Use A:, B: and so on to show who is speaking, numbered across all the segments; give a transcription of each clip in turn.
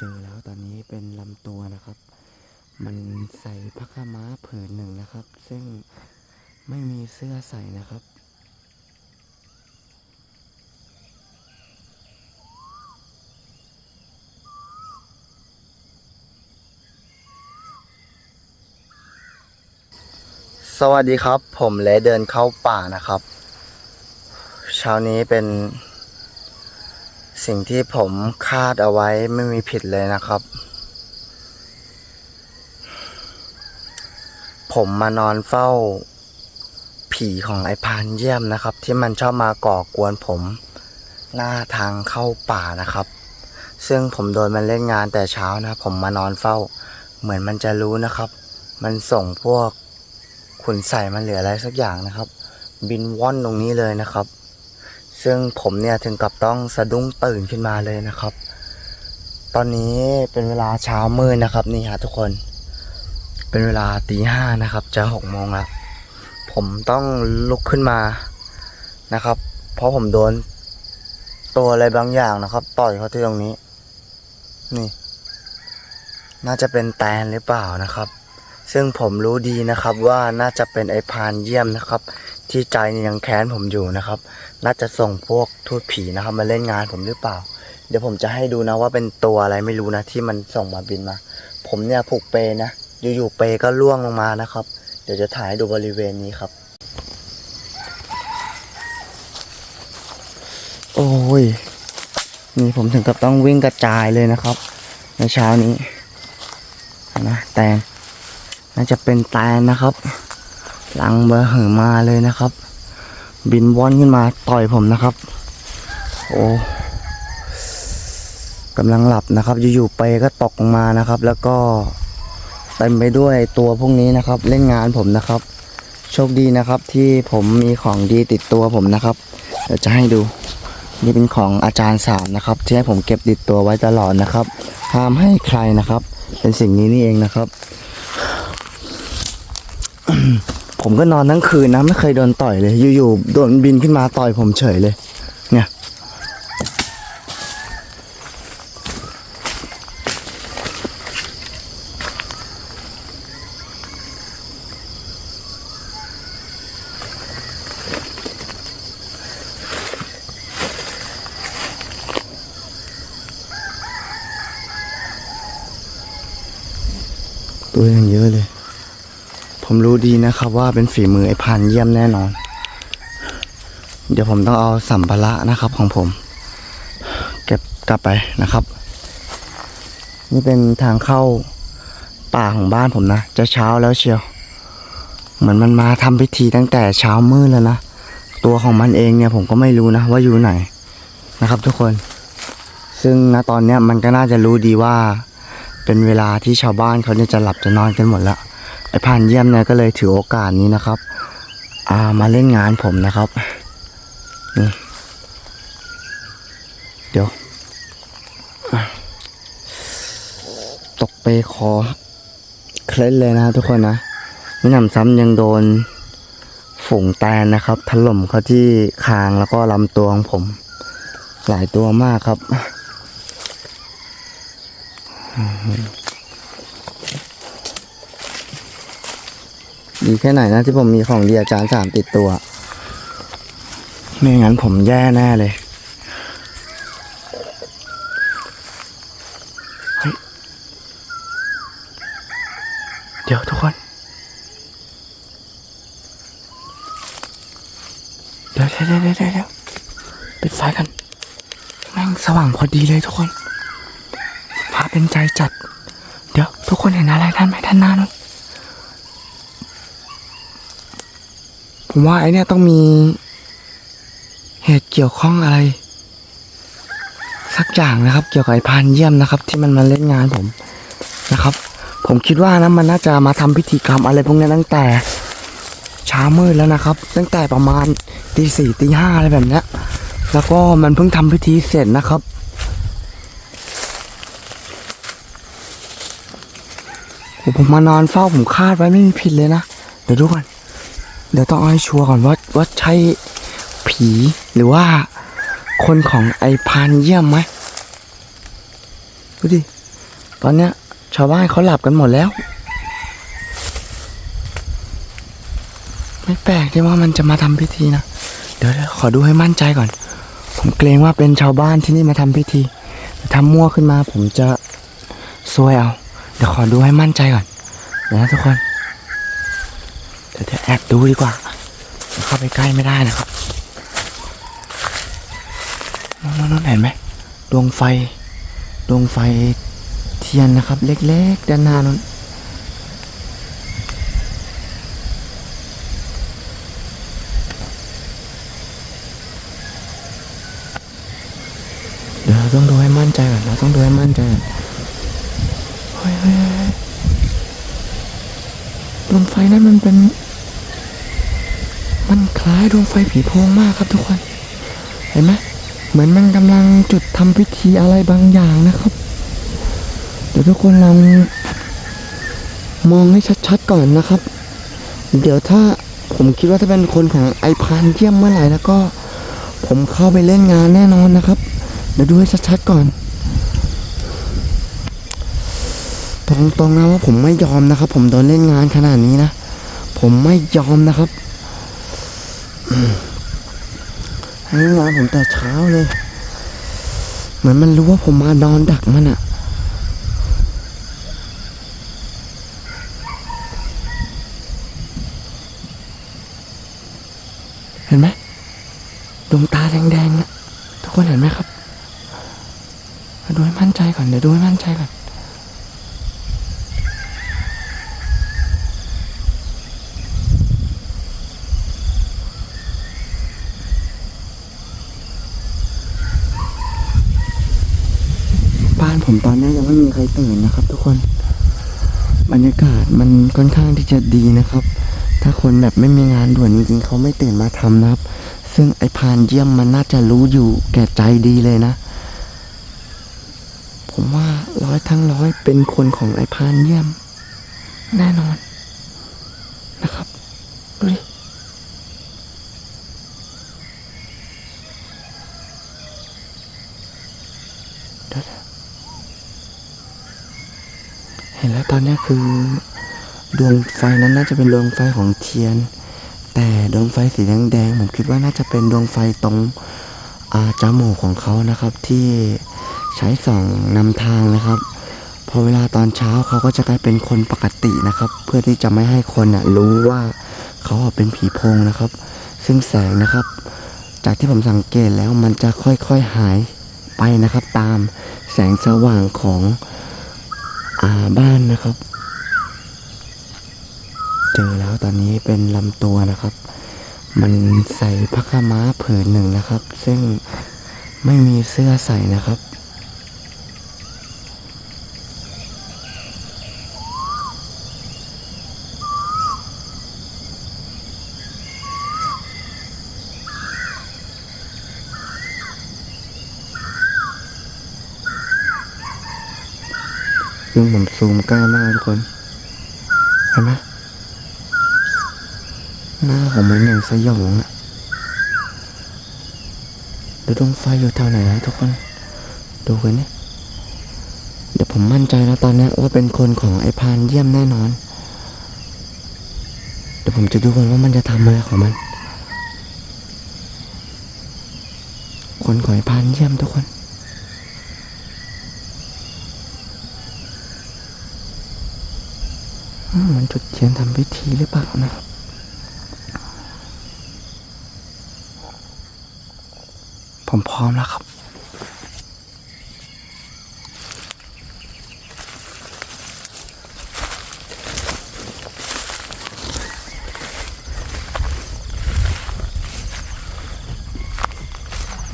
A: เจอแล้วตอนนี้เป็นลำตัวนะครับ มันใส่ผ้าขม้าผืนหนึ่งนะครับ ซึ่งไม่มีเสื้อใส่นะครับ
B: สวัสดีครับ ผมเลเดินเข้าป่านะครับ เช้านี้เป็น สิ่งที่ผมคาดเอาไว้ไม่มีผิดเลยนะครับ ผมมานอนเฝ้า ผีของไอ้พานเยี่ยมนะครับ ที่มันชอบมาก่อกวนผมหน้าทางเข้าป่านะครับ ซึ่งผมโดนมันเล่นงานแต่เช้านะ ผมมานอนเฝ้า เหมือนมันจะรู้นะครับ มันส่งพวกขุนใส่มันเหลืออะไรสักอย่างนะครับ บินว่อนตรงนี้เลยนะครับ ซึ่งผมเนี่ยถึงกับต้องสะดุ้งตื่นขึ้นมาเลยนะครับ ตอนนี้เป็นเวลาเช้ามืดนะครับนี่ฮะทุกคน เป็นเวลาตีห้านะครับ จะหกโมงแล้วผมต้องลุกขึ้นมานะครับ เพราะผมโดน ตัวอะไรบางอย่างนะครับ ต่อยเขาที่ตรงนี้ นี่ น่าจะเป็นแตนหรือเปล่านะครับ ซึ่งผมรู้ดีนะครับว่าน่าจะเป็นไอพานเยี่ยมนะครับ ที่ใจยังแค้นผมอยู่นะครับ น่าจะส่งพวกทูตผีนะครับ มาเล่นงานผมหรือเปล่า เดี๋ยวผมจะให้ดูนะว่าเป็นตัวอะไรไม่รู้นะที่มันส่งมาบินมา ผมเนี่ยผูกเปนะอยู่ๆเปก็ล่วงลงมานะครับ เดี๋ยวจะถ่ายให้ดูบริเวณนี้ครับ โอ้ยนี่ผมถึงกับต้องวิ่งกระจายเลยนะครับ ในเช้านี้นะแตงน่าจะเป็นแตนนะครับ ลังเบอร์เหอมาเลยนะครับ บินว่อนขึ้นมาต่อยผมนะครับ โอ้กำลังหลับนะครับ อยู่ๆไปก็ตกลงมานะครับ แล้วก็เต็มไปด้วยตัวพวกนี้นะครับ เล่นงานผมนะครับ โชคดีนะครับที่ผมมีของดีติดตัวผมนะครับเดี๋ยวจะให้ดูนี่เป็นของอาจารย์สามนะครับ ที่ให้ผมเก็บติดตัวไว้ตลอดนะครับ ห้ามให้ใครนะครับ เป็นสิ่งนี้นี่เองนะครับ ผมก็นอนทั้งคืนนะไม่เคยโดนต่อยเลย อยู่ๆโดนบินขึ้นมาต่อยผมเฉยเลย ตัวยังเยอะเลย ผมรู้ดี นะครับว่าเป็นฝีมือไอ้พันเยี่ยมแน่นอน เดี๋ยวผมต้องเอาสัมภาระนะครับของผม เก็บกลับไปนะครับ นี่เป็นทางเข้าป่าของบ้านผมนะ จะเช้าแล้วเชียว เหมือนมันมาทำพิธีตั้งแต่เช้ามืดแล้วนะ ตัวของมันเองเนี่ยผมก็ไม่รู้นะว่าอยู่ไหนนะครับทุกคน ซึ่งณตอนเนี้ยมันก็น่าจะรู้ดีว่า เป็นเวลาที่ชาวบ้านเขาเนี่ยจะหลับจะนอนกันหมดแล้ว ไอ้พานเยี่ยมเนี่ยก็เลยถือโอกาสนี้นะครับอามาเล่นงานผมนะครับนี่เดี๋ยว ตกไปคอเคล็ดเลยนะทุกคนนะนี่หนำซ้ำยังโดนฝูงแตนนะครับถล่มเข้าที่คางแล้วก็ลำตัวของผม หลายตัวมากครับ ดีแค่ไหนนะที่ผมมีของดีอาจารย์สามติดตัว ไม่งั้นผมแย่แน่เลยเฮ้ยเดี๋ยวทุกคน เดี๋ยวเดี๋ยวเดี๋ยวเดี๋ยวปิดไฟกัน แม่งสว่างพอดีเลยทุกคนฟ้าเป็นใจจัด เดี๋ยวทุกคนเห็นอะไรท่านไหมท่านน้านู้ ผมว่าไอเนี่ยต้องมี เหตุเกี่ยวข้องอะไร สักอย่างนะครับ เกี่ยวกับไอพานเยี่ยมนะครับ ที่มันมาเล่นงานผมนะครับ ผมคิดว่านะมันน่าจะมาทำพิธีกรรมอะไรพวกนี้ตั้งแต่เช้ามืดแล้วนะครับ ตั้งแต่ประมาณตีสี่ตีห้าอะไรแบบเนี้ยแล้วก็มันเพิ่งทำพิธีเสร็จนะครับโอ้ผมมานอนเฝ้าผมคาดไว้ไม่มีผิดเลยนะ เดี๋ยวดูก่อน เดี๋ยวต้องอาให้ชัวร์ก่อนว่าว่าใช่ผีหรือว่าคนของไอพานเยี่ยมไหมดูดิ ตอนเนี้ย ชาวบ้านเขาหลับกันหมดแล้ว ไม่แปลกที่ว่ามันจะมาทำพิธีนะ เดี๋ยวเดี๋ยวขอดูให้มั่นใจก่อน ผมเกรงว่าเป็นชาวบ้านที่นี่มาทำพิธีทำมั่วขึ้นมาผมจะซวยเอา เดี๋ยวขอดูให้มั่นใจก่อนเดี๋ยวนะทุกคน เดี๋ยวจะแอบดูดีกว่า เข้าไปใกล้ไม่ได้นะครับนั่นๆเห็นไหมดวงไฟ ดวงไฟเทียนนะครับ เล็กๆ ด้านหน้านั้นเดี๋ยวเราต้องดูให้มั่นใจก่อนเราต้องดูให้มั่นใจก่อนเฮ้ยดวงไฟนั้นมันเป็น มันคล้ายดวงไฟผีโพงมากครับทุกคน เห็นไหมเหมือนมันกำลังจุดทำพิธีอะไรบางอย่างนะครับ เดี๋ยวทุกคนลองมองให้ชัดๆก่อนนะครับ เดี๋ยวถ้าผมคิดว่าถ้าเป็นคนของไอพานเยี่ยมเมื่อไหร่แล้วก็ ผมเข้าไปเล่นงานแน่นอนนะครับ เดี๋ยวดูให้ชัดๆก่อน ตรงๆนะว่าผมไม่ยอมนะครับ ผมโดนเล่นงานขนาดนี้นะ ผมไม่ยอมนะครับอืม ให้เล่นงานผมแต่เช้าเลย เหมือนมันรู้ว่าผมมานอนดักมันอะเห็นไหมดวงตาแดงๆนะทุกคนเห็นไหมครับดูให้มั่นใจก่อนเดี๋ยวดูให้มั่นใจก่อน บ้านผมตอนนี้ยังไม่มีใครตื่นนะครับ ทุกคนบรรยากาศมันค่อนข้างที่จะดีนะครับ ถ้าคนแบบไม่มีงานด่วนจริงๆเขาไม่ตื่นมาทำนะครับ ซึ่งไอ้พานเยี่ยมมันน่าจะรู้อยู่แก่ใจดีเลยนะ ผมว่าร้อยทั้งร้อยเป็นคนของไอ้พานเยี่ยม แน่นอนนะครับดูดิ เดี๋ยวนะเห็นแล้ว ตอนนี้คือดวงไฟนั้นน่าจะเป็นดวงไฟของเทียน แต่ดวงไฟสีแดงๆผมคิดว่าน่าจะเป็นดวงไฟตรงอาจมูกของเขานะครับ ที่ใช้ส่องนำทางนะครับพอเวลาตอนเช้าเขาก็จะกลายเป็นคนปกตินะครับ เพื่อที่จะไม่ให้คนนะรู้ว่าเขาเป็นผีโพงนะครับ ซึ่งแสงนะครับ จากที่ผมสังเกตแล้วมันจะค่อยๆหายไปนะครับ ตามแสงสว่างของ อาบ้านนะครับ เจอแล้วตอนนี้เป็นลำตัวนะครับ มันใส่ผ้าขาวม้าผืนหนึ่งนะครับ ซึ่งไม่มีเสื้อใส่นะครับ ซึ่งผมซูมใกล้มากทุกคน เห็นไหมหน้าของมันอย่างสยองอะเดี๋ยวดวงไฟอยู่แถวไหนนะทุกคน ดูกันนี่เดี๋ยวผมมั่นใจแล้วตอนนี้ว่าเป็นคนของไอ้พานเยี่ยมแน่นอน เดี๋ยวผมจะดูกันว่ามันจะทำอะไรของมัน คนของไอ้พานเยี่ยมทุกคน มันจุดเทียนทำพิธีหรือเปล่านะครับผมพร้อมแล้วครับ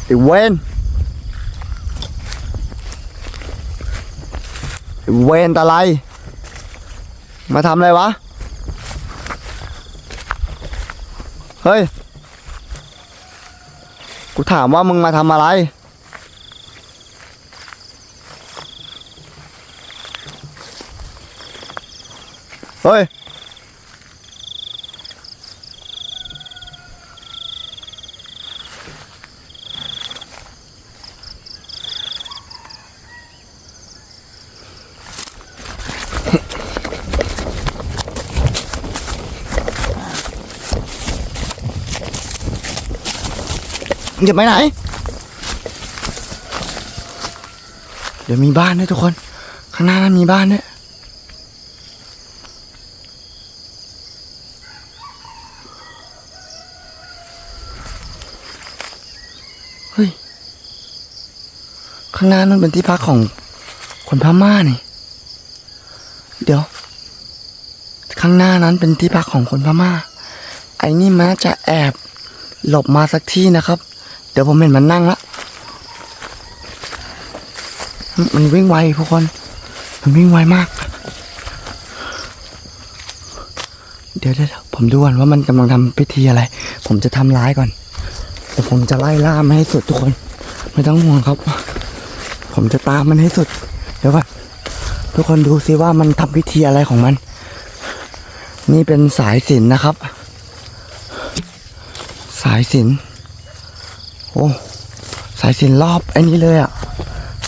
B: ไอ้เวนไอ้เวนตะไล มาทำอะไรวะ เฮ้ย กูถามว่ามึงมาทำอะไร เฮ้ย อย่าไปไหน เดี๋ยวมีบ้านด้วยทุกคน ข้างหน้านั้นมีบ้านด้วยเฮ้ย ข้างหน้านั้นเป็นที่พักของคนพม่านี่ เดี๋ยว ข้างหน้านั้นเป็นที่พักของคนพม่า ไอ้นี่ม้าจะแอบหลบมาสักที่นะครับ เดี๋ยวผมเห็นมันนั่งละ มันวิ่งไวทุกคน มันวิ่งไวมาก เดี๋ยวเดี๋ยวผมดูก่อนว่ามันกำลังทำพิธีอะไร ผมจะทำร้ายก่อนแต่ผมจะไล่ล่ามันให้สุดทุกคน ไม่ต้องห่วงครับ ผมจะตามมันให้สุด เดี๋ยวก่อนทุกคนดูซิว่ามันทำพิธีอะไรของมัน นี่เป็นสายสินนะครับ สายสิน โอ้สายสินรอบไอ้นี้เลยอะ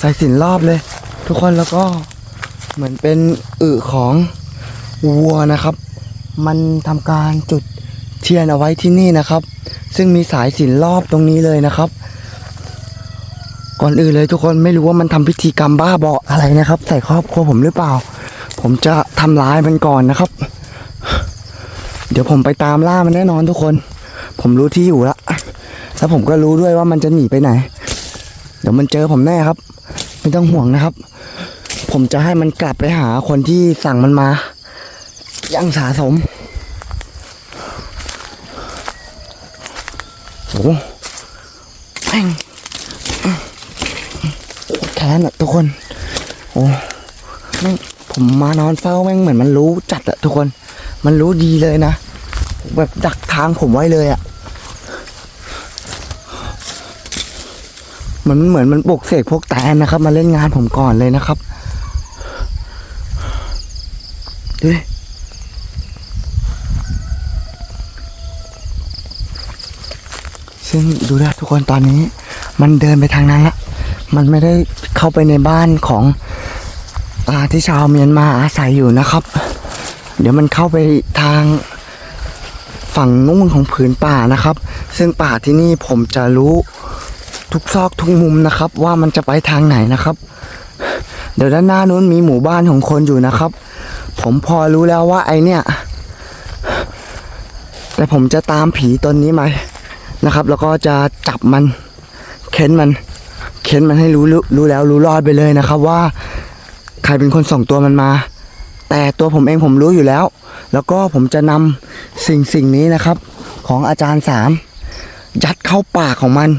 B: สายสินรอบเลย ทุกคนแล้วก็เหมือนเป็นอึของวัวนะครับ มันทำการจุดเทียนเอาไว้ที่นี่นะครับ ซึ่งมีสายสินรอบตรงนี้เลยนะครับ ก่อนอื่นเลยทุกคนไม่รู้ว่ามันทำพิธีกรรมบ้าบออะไรนะครับ ใส่ครอบครัวผมหรือเปล่า ผมจะทำร้ายมันก่อนนะครับ เดี๋ยวผมไปตามล่ามันแน่นอนทุกคน ผมรู้ที่อยู่ล้ว แล้วผมก็รู้ด้วยว่ามันจะหนีไปไหน เดี๋ยวมันเจอผมแน่ครับ ไม่ต้องห่วงนะครับ ผมจะให้มันกลับไปหาคนที่สั่งมันมา ยังสาสมโอ้โหแม่งแค้นอะทุกคน โอ้แม่งผมมานอนเฝ้าแม่งเหมือนมันรู้จัดอะทุกคน มันรู้ดีเลยนะ แบบดักทางผมไว้เลยอะ มันเหมือนมันปลุกเสกพวกแตนนะครับ มาเล่นงานผมก่อนเลยนะครับดูดิซึ่งดูนะทุกคนตอนนี้ มันเดินไปทางนั้นละมันไม่ได้เข้าไปในบ้านของอาที่ชาวเมียนมาอาศัยอยู่นะครับ เดี๋ยวมันเข้าไปทางฝั่งนู้นของผืนป่านะครับ ซึ่งป่าที่นี่ผมจะรู้ ทุกซอกทุกมุมนะครับ ว่ามันจะไปทางไหนนะครับ เดี๋ยวด้านหน้านู้นมีหมู่บ้านของคนอยู่นะครับ ผมพอรู้แล้วว่าไอเนี่ย แต่ผมจะตามผีตนนี้มานะครับ แล้วก็จะจับมัน เค้นมัน เค้นมันให้รู้รู้รู้แล้วรู้รอดไปเลยนะครับ ว่าใครเป็นคนส่งตัวมันมา แต่ตัวผมเองผมรู้อยู่แล้ว แล้วก็ผมจะนำสิ่งสิ่งนี้นะครับ ของอาจารย์สามยัดเข้าปากของมัน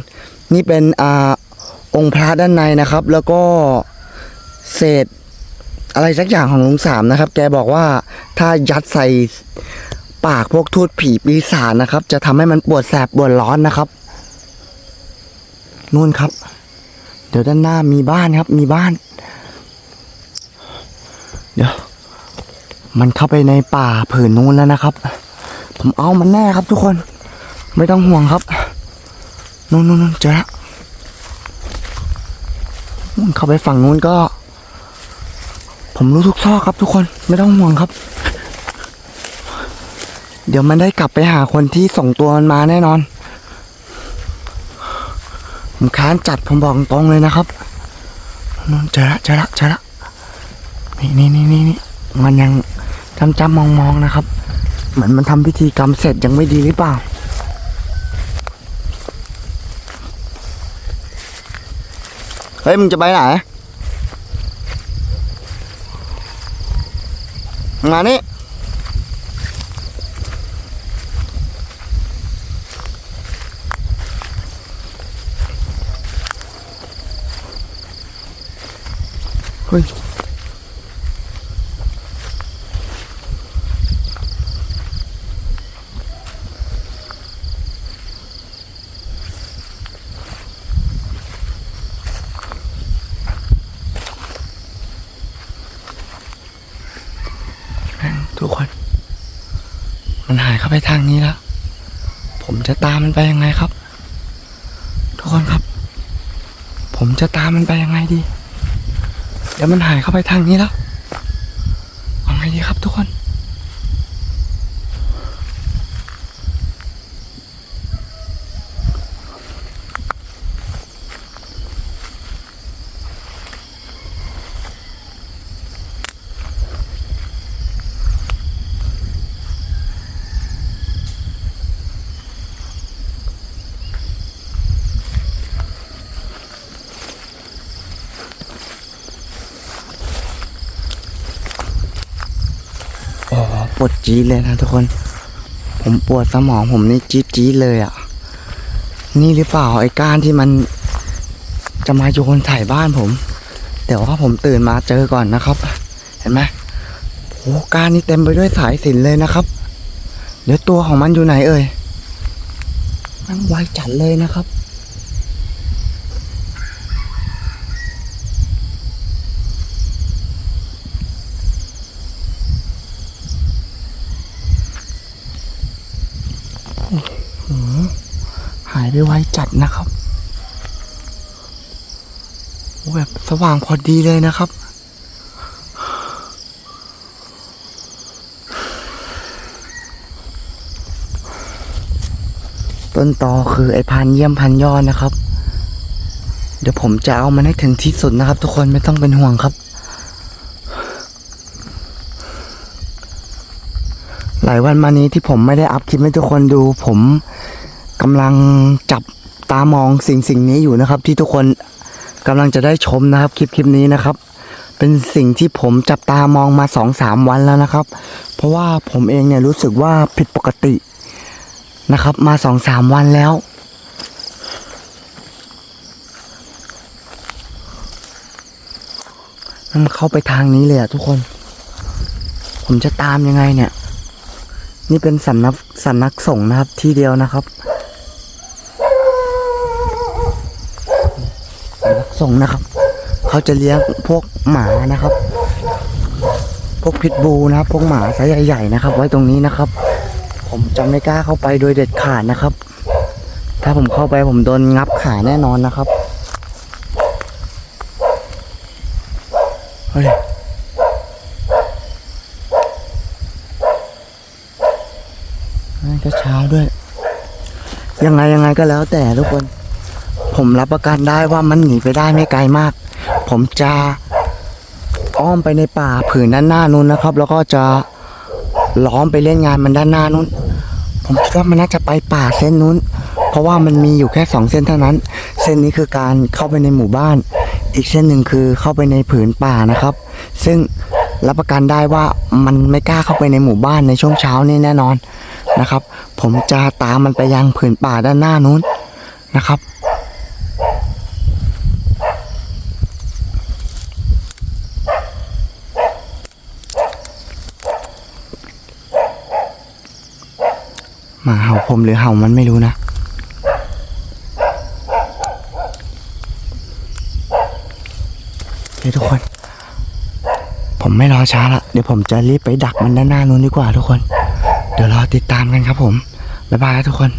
B: นี่เป็นอาองค์พระด้านในนะครับ แล้วก็เศษอะไรสักอย่างของลุงสามนะครับ แกบอกว่าถ้ายัดใส่ปากพวกทูตผีปีศาจนะครับ จะทำให้มันปวดแสบปวดร้อนนะครับนู่นครับ เดี๋ยวด้านหน้ามีบ้านครับ มีบ้าน เดี๋ยว มันเข้าไปในป่าผืนนู้นแล้วนะครับ ผมเอามันแน่ครับทุกคน ไม่ต้องห่วงครับ นู่นนู่นเจอแล้วนู่นเข้าไปฝั่งนู้นก็ ผมรู้ทุกซอกครับทุกคนไม่ต้องห่วงครับ เดี๋ยวมันได้กลับไปหาคนที่ส่งตัวมันมาแน่นอน ผมค้านจัดผมบอกตรงเลยนะครับนู่นเจอละเจอละเจอละนี่นี่นี่นี่นี่มันยังจำจำมองมองนะครับ เหมือนมันทำพิธีกรรมเสร็จยังไม่ดีหรือเปล่า เฮ้ยมึงจะไปไหนมานี่เฮ้ย ทุกคน มันหาไปทางนี้แล้ว ผมจะตามมันไปยังไงครับ ทุกคนครับ ผมจะตามมันไปยังไงดี เดี๋ยวมันหายเข้าไปทางนี้แล้วเอาไงดีครับทุกคน อ้โหปว ดจี๊ดเลยนะทุกคน ผมปวดสมองผมนี่จี๊ดจี๊ดเลยอะ่ะ นี่หรือเปล่าไอ้ก้านที่มัน จะมาโยนถ่ายบ้านผมแต่ว่าผมตื่นมาเจอก่อนนะครับ เห็นไหมโอ้ก้านนี้เต็มไปด้วยสายสินเลยนะครับ เดี๋ยวตัวของมันอยู่ไหนเอ่ยมันไวจัดเลยนะครับายไปไวจัดนะครับโอ้แบบสว่างพอดีเลยนะครับต้นตอคือไอ้พันเยี่ยมพันยอดนะครับ เดี๋ยวผมจะเอามันให้ถึงที่สุดนะครับ ทุกคนไม่ต้องเป็นห่วงครับ หลายวันมานี้ที่ผมไม่ได้อัพคลิปให้ทุกคนดู ผม กำลังจับตามองสิ่งสิ่งนี้อยู่นะครับ ที่ทุกคนกำลังจะได้ชมนะครับคลิปคลิปนี้นะครับ เป็นสิ่งที่ผมจับตามองมาสองสามวันแล้วนะครับ เพราะว่าผมเองเนี่ยรู้สึกว่าผิดปกตินะครับ มาสองสามวันแล้วมันเข้าไปทางนี้เลยอะทุกคน ผมจะตามยังไงเนี่ย นี่เป็นสำนักสำนักสงนะครับที่เดียวนะครับ สำนักสงนะครับ เขาจะเลี้ยงพวกหมานะครับ พวกพิทบูนะครับ พวกหมาไซส์ใหญ่ๆนะครับ ไว้ตรงนี้นะครับ ผมจะไม่กล้าเข้าไปโดยเด็ดขาดนะครับ ถ้าผมเข้าไปผมโดนงับขาแน่นอนนะครับเฮ้ยก็เช้าด้วย ยังไงยังไงก็แล้วแต่ทุกคน ผมรับประกันได้ว่ามันหนีไปได้ไม่ไกลมาก ผมจะอ้อมไปในป่าผืนด้านหน้านู้นนะครับ แล้วก็จะล้อมไปเล่นงานมันด้านหน้านู้น ผมคิดว่ามันน่าจะไปป่าเส้นนู้น เพราะว่ามันมีอยู่แค่สองเส้นเท่านั้น เส้นนี้คือการเข้าไปในหมู่บ้าน อีกเส้นหนึ่งคือเข้าไปในผืนป่านะครับ ซึ่งรับประกันได้ว่ามันไม่กล้าเข้าไปในหมู่บ้านในช่วงเช้านี่แน่นอนนะครับ ผมจะตามมันไปยังผืนป่าด้านหน้านู้นนะครับ หมาเห่าผมหรือเห่ามันไม่รู้นะ เฮ้ยทุกคน ผมไม่รอช้าละเดี๋ยวผมจะรีบไปดักมันด้านหน้านู้นดีกว่าทุกคน เดี๋ยวรอติดตามกันครับผม บ๊ายบายครับทุกคน